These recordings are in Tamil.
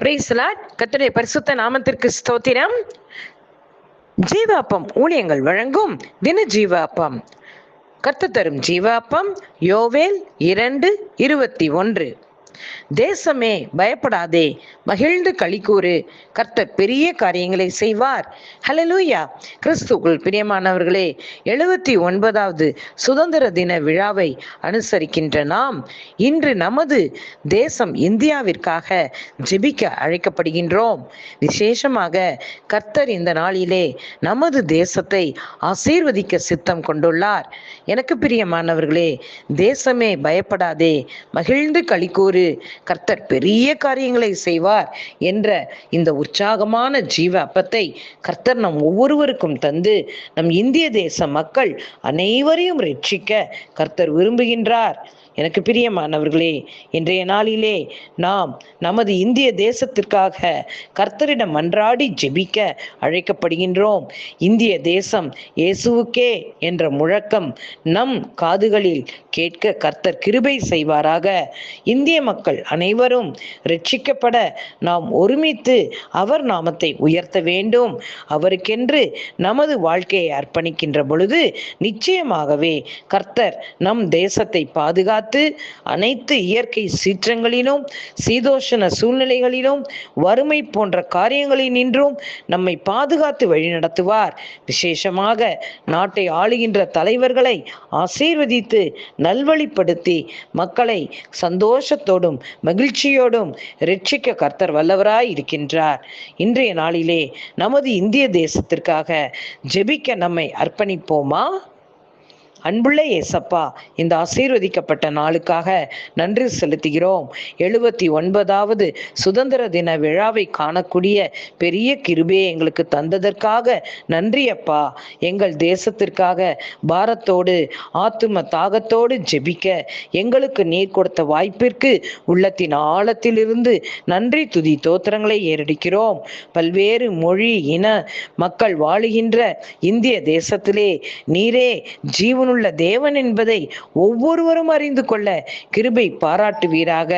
பிரைஸ்லாட் கத்துடைய பரிசுத்த நாமத்திற்கு ஸ்தோத்திரம். ஜீவாப்பம் ஊழியங்கள் வழங்கும் தின ஜீவாப்பம். கத்து தரும் ஜீவாப்பம் யோவேல் இரண்டு இருபத்தி ஒன்று. தேசமே பயப்படாதே மகிழ்ந்து களிக்கூறு கர்த்தர் பெரிய காரியங்களை செய்வார். ஹலலூயா கிறிஸ்துக்குள் பிரியமானவர்களே எழுபத்தி ஒன்பதாவது சுதந்திர தின விழாவை அனுசரிக்கின்ற நாம் இன்று நமது தேசம் இந்தியாவிற்காக ஜெபிக்க அழைக்கப்படுகின்றோம். விசேஷமாக கர்த்தர் இந்த நாளிலே நமது தேசத்தை ஆசீர்வதிக்க சித்தம் கொண்டுள்ளார். எனக்கு பிரியமானவர்களே தேசமே பயப்படாதே மகிழ்ந்து களிக்கூறு கர்த்தர் பெரிய காரியங்களை செய்வார் என்ற இந்த உற்சாகமான ஜீவ அப்பத்தை கர்த்தர் நம் ஒவ்வொருவருக்கும் தந்து நம் இந்திய தேச மக்கள் அனைவரையும் ரட்சிக்க கர்த்தர் விரும்புகின்றார். எனக்கு பிரியமானவர்களே இன்றைய நாளிலே நாம் நமது இந்திய தேசத்திற்காக கர்த்தரிடம் மன்றாடி ஜெபிக்க அழைக்கப்படுகின்றோம். இந்திய தேசம் இயேசுவுக்கே என்ற முழக்கம் நம் காதுகளில் கேட்க கர்த்தர் கிருபை செய்வாராக. இந்திய மக்கள் அனைவரும் ரட்சிக்கப்பட நாம் ஒருமித்து அவர் நாமத்தை உயர்த்த வேண்டும். அவருக்கென்று நமது வாழ்க்கையை அர்ப்பணிக்கின்ற பொழுது நிச்சயமாகவே கர்த்தர் நம் தேசத்தை பாதுகாத்து அனைத்து இயற்கை சீற்றங்களிலும் சீதோஷண சூழ்நிலைகளிலும் வறுமை போன்ற காரியங்களினின்றும் நம்மை பாதுகாத்து வழிநடத்துவார் விசேஷமாக நாட்டை ஆளுகின்ற தலைவர்களை ஆசீர்வதித்து நல்வழிப்படுத்தி மக்களை சந்தோஷத்தோடும் மகிழ்ச்சியோடும் ரட்சிக்க கர்த்தர் வல்லவராய் இருக்கின்றார் இன்றைய நாளிலே நமது இந்திய தேசத்திற்காக ஜெபிக்க நம்மை அர்ப்பணிப்போமா? அன்புள்ள ஏசப்பா இந்த ஆசீர்வதிக்கப்பட்ட நாளுக்காக நன்றி செலுத்துகிறோம். எழுபத்தி ஒன்பதாவது சுதந்திர தின விழாவை காணக்கூடிய பெரிய கிருபையை எங்களுக்கு தந்ததற்காக நன்றி அப்பா. எங்கள் தேசத்திற்காக பாரத்தோடு ஆத்தும தாகத்தோடு ஜெபிக்க எங்களுக்கு நீர் கொடுத்த வாய்ப்பிற்கு உள்ளத்தின் ஆழத்திலிருந்து நன்றி துதி தோத்திரங்களை ஏறடிக்கிறோம். பல்வேறு மொழி இன மக்கள் வாழுகின்ற இந்திய தேசத்திலே நீரே ஜீவனுள்ள தேவன் என்பதை ஒவ்வொருவரும் அறிந்து கொள்ள கிருபை பாராட்டுவீராக.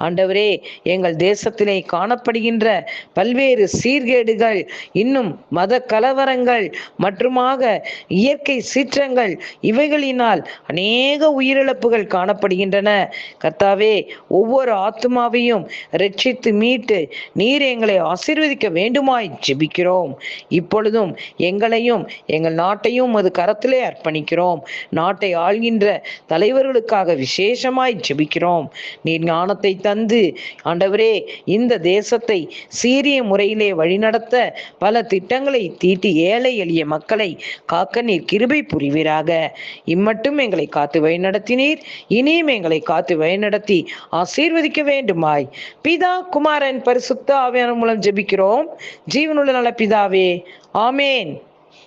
ஆண்டவரே எங்கள் தேசத்திலே காணப்படுகின்ற பல்வேறு சீர்கேடுகள் இன்னும் மத கலவரங்கள் மற்றுமாக இயற்கை சீற்றங்கள் இவைகளினால் அநேக உயிரிழப்புகள் காணப்படுகின்றன. கர்த்தாவே ஒவ்வொரு ஆத்மாவையும் ரட்சித்து மீட்டு நீர் எங்களை ஆசீர்வதிக்க வேண்டுமாய் ஜெபிக்கிறோம். இப்பொழுதும் எங்களையும் எங்கள் நாட்டையும் அது கரத்திலே அர்ப்பணிக்கிறோம். நாட்டை ஆள்கின்ற தலைவர்களுக்காக விசேஷமாய் ஜெபிக்கிறோம். நீர் ஞானத்தை தந்து ஆண்டவரே இந்த தேசத்தை சீரிய முறையிலே வழிநடத்த பல திட்டங்களை தீட்டி ஏழை எளிய மக்களை காக்க நீர் கிருபை புரிவீராக. இம்மட்டும் எங்களை காத்து வழிநடத்தினீர். இனியும் எங்களை காத்து வழிநடத்தி ஆசீர்வதிக்க வேண்டுமாய். பிதா குமாரன் பரிசுத்த ஆவியான மூலம் ஜெபிக்கிறோம். ஜீவனுள்ள நல பிதாவே ஆமேன்.